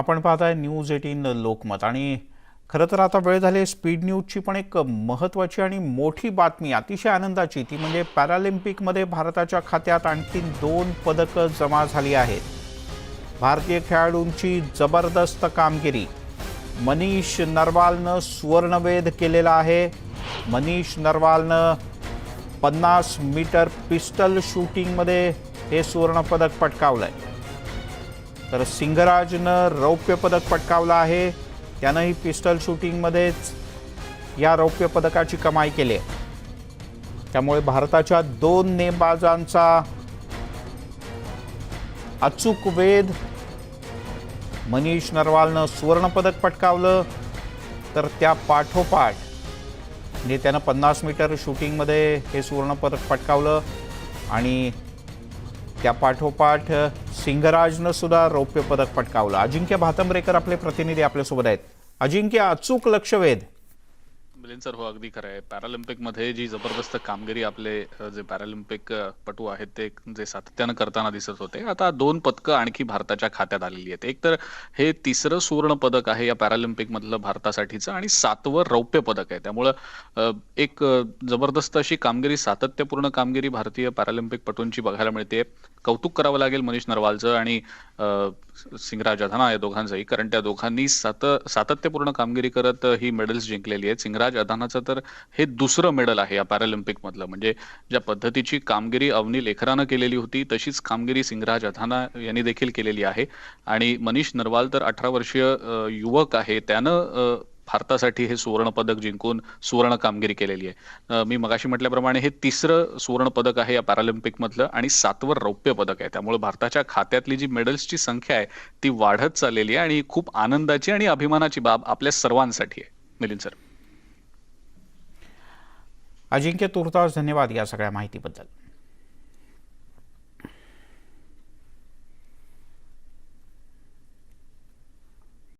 आपण पाहताय news eighteen Lokmat. आणि खरं तर आता वेळ झाली स्पीड न्यूजची पण एक महत्त्वाची आणि मोठी बातमी अतिशय आनंदाची ती म्हणजे पॅरालिम्पिकमध्ये भारताच्या खात्यात आणखी दोन पदकं जमा झाली आहेत. भारतीय खेळाडूंची जबरदस्त कामगिरी. मनीष नरवालनं सुवर्णवेध केलेला आहे. मनीष नरवालनं पन्नास मीटर पिस्टल शूटिंगमध्ये हे सुवर्णपदक पटकावलं आहे तर सिंगराजनं रौप्य पदक पटकावलं आहे. त्यानंही पिस्टल शूटिंगमध्येच या रौप्य पदकाची कमाई केली आहे. त्यामुळे भारताच्या दोन नेमबाजांचा अचूक वेध. मनीष नरवालनं सुवर्णपदक पटकावलं. तर त्या पाठोपाठ म्हणजे त्यानं पन्नास मीटर शूटिंगमध्ये हे सुवर्णपदक पटकावलं. आणि त्या पाठोपाठ सिंगराजनं सुद्धा रौप्य पदक पटकावलं. अजिंक्य भातंब्रेकर आपले प्रतिनिधी आपल्यासोबत आहेत. अजिंक्य अचूक लक्षवेध. मिलिंद सर हो अगदी खरं आहे. पॅरालिम्पिकमध्ये जी जबरदस्त कामगिरी आपले जे पॅरालिम्पिक पटू आहेत ते जे सातत्यानं करताना दिसत होते. आता दोन पदकं आणखी भारताच्या खात्यात आलेली आहेत. एक तर हे तिसरं सुवर्ण पदक आहे या पॅरालिम्पिक मधलं भारतासाठीचं आणि सातवं रौप्य पदक आहे. त्यामुळं एक जबरदस्त अशी कामगिरी सातत्यपूर्ण कामगिरी भारतीय पॅरालिम्पिक पटूंची बघायला मिळते. कौतुक करावं लागेल मनीष नरवालचं आणि सिंगराज अधाना या दोघांचंही कारण त्या दोघांनी सात सातत्यपूर्ण कामगिरी करत ही मेडल्स जिंकलेली आहेत. सिंगराज अधानाचं तर हे दुसरं मेडल आहे या पॅरालिम्पिक मधलं म्हणजे ज्या पद्धतीची कामगिरी अवनी लेखरानं केलेली होती तशीच कामगिरी सिंगराज अधाना यांनी देखील केलेली आहे. आणि मनीष नरवाल तर अठरा वर्षीय युवक आहे. त्यानं भारतासाठी हे सुवर्ण पदक जिंकून सुवर्ण कामगिरी केलेली आहे. मी मगाशी म्हटल्याप्रमाणे हे तिसरं सुवर्ण पदक आहे या पॅरालिम्पिक मधलं आणि सातवं रौप्य पदक आहे. त्यामुळे भारताच्या खात्यातली जी मेडल्सची संख्या आहे ती वाढत चाललेली आहे आणि खूप आनंदाची आणि अभिमानाची बाब आपल्या सर्वांसाठी आहे. मिलिंद सर. अजिंक्य तुर्तास धन्यवाद या सगळ्या माहितीबद्दल.